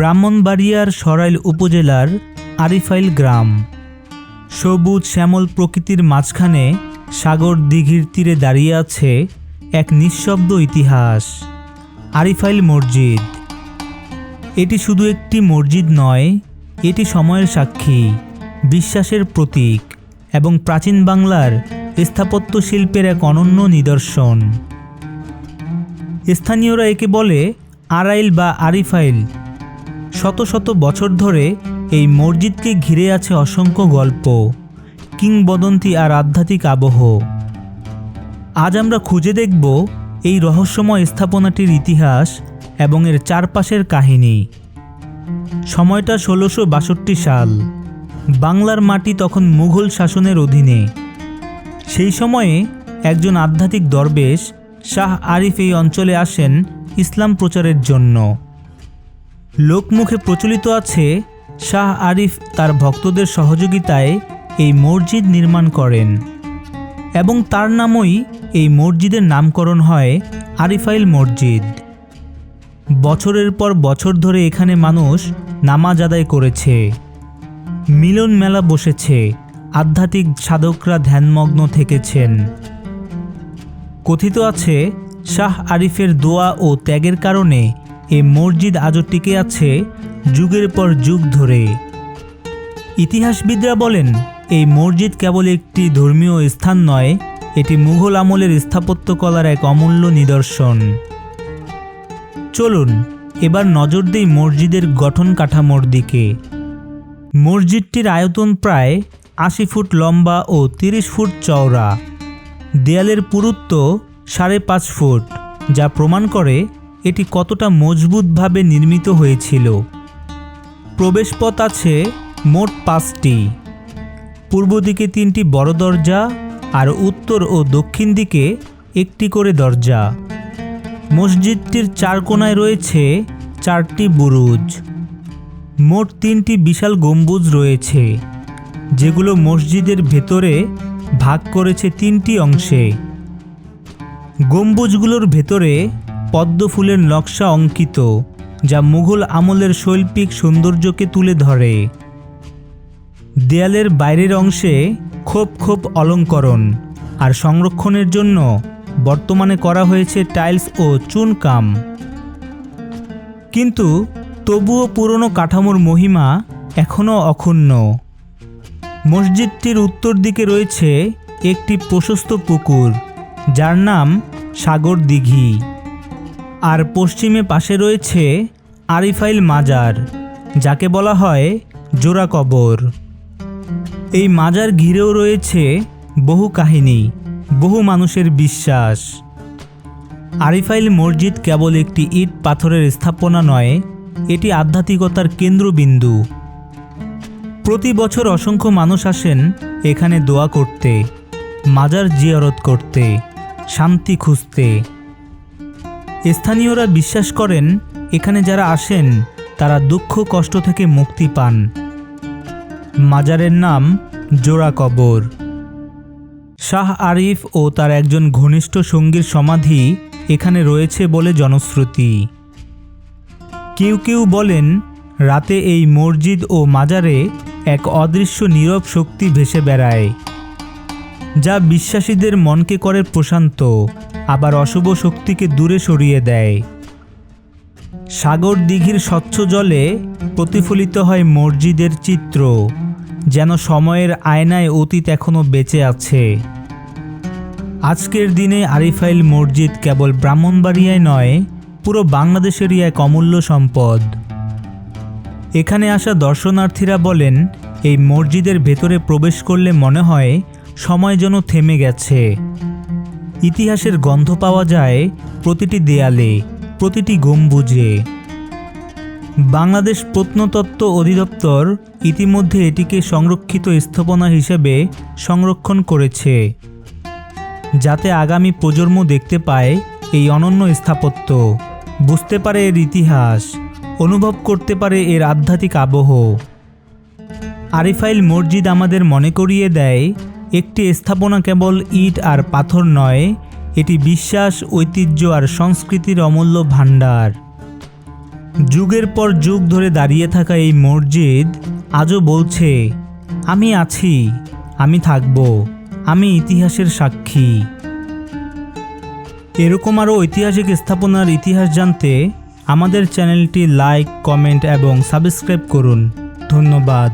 ব্রাহ্মণবাড়িয়ার সরাইল উপজেলার আরিফাইল গ্রাম। সবুজ শ্যামল প্রকৃতির মাঝখানে সাগর দিঘির তীরে দাঁড়িয়ে আছে এক নিঃশব্দ ইতিহাস, আরিফাইল মসজিদ। এটি শুধু একটি মসজিদ নয়, এটি সময়ের সাক্ষী, বিশ্বাসের প্রতীক এবং প্রাচীন বাংলার স্থাপত্য শিল্পের এক অনন্য নিদর্শন। স্থানীয়রা একে বলে আরাইল বা আরিফাইল শত শত বছর ধরে এই মসজিদকে ঘিরে আছে অসংখ্য গল্প, কিংবদন্তি আর আধ্যাত্মিক আবহ। আজ আমরা খুঁজে দেখব এই রহস্যময় স্থাপনাটির ইতিহাস এবং এর চারপাশের কাহিনী। সময়টা ষোলোশো বাষট্টি সাল। বাংলার মাটি তখন মুঘল শাসনের অধীনে। সেই সময়ে একজন আধ্যাত্মিক দরবেশ, শাহ আরিফ এই অঞ্চলে আসেন ইসলাম প্রচারের জন্য। লোকমুখে প্রচলিত আছে শাহ আরিফ তার ভক্তদের সহযোগিতায় এই মসজিদ নির্মাণ করেন এবং তার নামই এই মসজিদের নামকরণ হয় আরিফাইল মসজিদ। বছরের পর বছর ধরে এখানে মানুষ নামাজ আদায় করেছে। মিলন মেলা বসেছে। আধ্যাত্মিক সাধকরা ধ্যানমগ্ন থেকেছেন। কথিত আছে, শাহ আরিফের দোয়া ও ত্যাগের কারণে এ মসজিদ আজও টিকে আছে যুগের পর যুগ ধরে। ইতিহাসবিদরা বলেন, এই মসজিদ কেবল একটি ধর্মীয় স্থান নয়, এটি মুঘল আমলের স্থাপত্যকলার এক অমূল্য নিদর্শন। চলুন, এবার নজর দেই মসজিদের গঠন কাঠামোর দিকে। মসজিদটির আয়তন প্রায় আশি ফুট লম্বা ও তিরিশ ফুট চওড়া। দেয়ালের পুরুত্ব সাড়ে পাঁচ ফুট, যা প্রমাণ করে এটি কতটা মজবুতভাবে নির্মিত হয়েছিল? প্রবেশপথ আছে মোট পাঁচটি। পূর্ব দিকে তিনটি বড় দরজা আর উত্তর ও দক্ষিণ দিকে একটি করে দরজা। মসজিদটির চার কোণায় রয়েছে চারটি বুরুজ। মোট তিনটি বিশাল গম্বুজ রয়েছে, যেগুলো মসজিদের ভেতরে ভাগ করেছে তিনটি অংশে। গম্বুজগুলোর ভেতরে পদ্ম ফুলের নকশা অঙ্কিত, যা মুঘল আমলের শৈল্পিক সৌন্দর্যকে তুলে ধরে। দেয়ালের বাইরের অংশে খোপ খোপ অলঙ্করণ, আর সংরক্ষণের জন্য বর্তমানে করা হয়েছে টাইলস ও চুনকাম। কিন্তু তবুও পুরনো কাঠামোর মহিমা এখনও অক্ষুণ্ণ। মসজিদটির উত্তর দিকে রয়েছে একটি প্রশস্ত পুকুর, যার নাম সাগর দিঘি। আর পশ্চিমে পাশে রয়েছে আরিফাইল মাজার, যাকে বলা হয় জোড়া কবর। এই মাজার ঘিরেও রয়েছে বহু কাহিনী, বহু মানুষের বিশ্বাস। আরিফাইল মসজিদ কেবল একটি ইট পাথরের স্থাপনা নয়, এটি আধ্যাত্মিকতার কেন্দ্রবিন্দু। প্রতি বছর অসংখ্য মানুষ আসেন এখানে দোয়া করতে, মাজার জিয়ারত করতে, শান্তি খুঁজতে। স্থানীয়রা বিশ্বাস করেন, এখানে যারা আসেন, তারা দুঃখ কষ্ট থেকে মুক্তি পান। মাজারের নাম জোড়া কবর। শাহ আরিফ ও তার একজন ঘনিষ্ঠ সঙ্গীর সমাধি এখানে রয়েছে বলে জনশ্রুতি। কেউ কেউ বলেন, রাতে এই মসজিদ ও মাজারে এক অদৃশ্য নীরব শক্তি ভেসে বেড়ায়, যা বিশ্বাসীদের মনকে করে প্রশান্ত। আবার অশুভ শক্তিকে দূরে সরিয়ে দেয়। সাগর দিঘির স্বচ্ছ জলে প্রতিফলিত হয় মসজিদের চিত্র, যেন সময়ের আয়নায় অতীত এখনও বেঁচে আছে। আজকের দিনে আরিফাইল মসজিদ কেবল ব্রাহ্মণবাড়িয়ায় নয়, পুরো বাংলাদেশেরই এক অমূল্য সম্পদ। এখানে আসা দর্শনার্থীরা বলেন, এই মসজিদের ভেতরে প্রবেশ করলে মনে হয় সময় যেন থেমে গেছে। ইতিহাসের গন্ধ পাওয়া যায় প্রতিটি দেয়ালে, প্রতিটি গম্বুজে। বাংলাদেশ প্রত্নতত্ত্ব অধিদপ্তর ইতিমধ্যে এটিকে সংরক্ষিত স্থাপনা হিসেবে সংরক্ষণ করেছে, যাতে আগামী প্রজন্ম দেখতে পায় এই অনন্য স্থাপত্য, বুঝতে পারে এর ইতিহাস, অনুভব করতে পারে এর আধ্যাত্মিক আবহ। আরিফাইল মসজিদ আমাদের মনে করিয়ে দেয় একটি স্থাপনা কেবল ইট আর পাথর নয়, এটি বিশ্বাস, ঐতিহ্য আর সংস্কৃতির অমূল্য ভাণ্ডার। যুগের পর যুগ ধরে দাঁড়িয়ে থাকা এই মসজিদ আজও বলছে, আমি আছি, আমি থাকব, আমি ইতিহাসের সাক্ষী। এরকম আরও ঐতিহাসিক স্থাপনার ইতিহাস জানতে আমাদের চ্যানেলটি লাইক, কমেন্ট এবং সাবস্ক্রাইব করুন। ধন্যবাদ।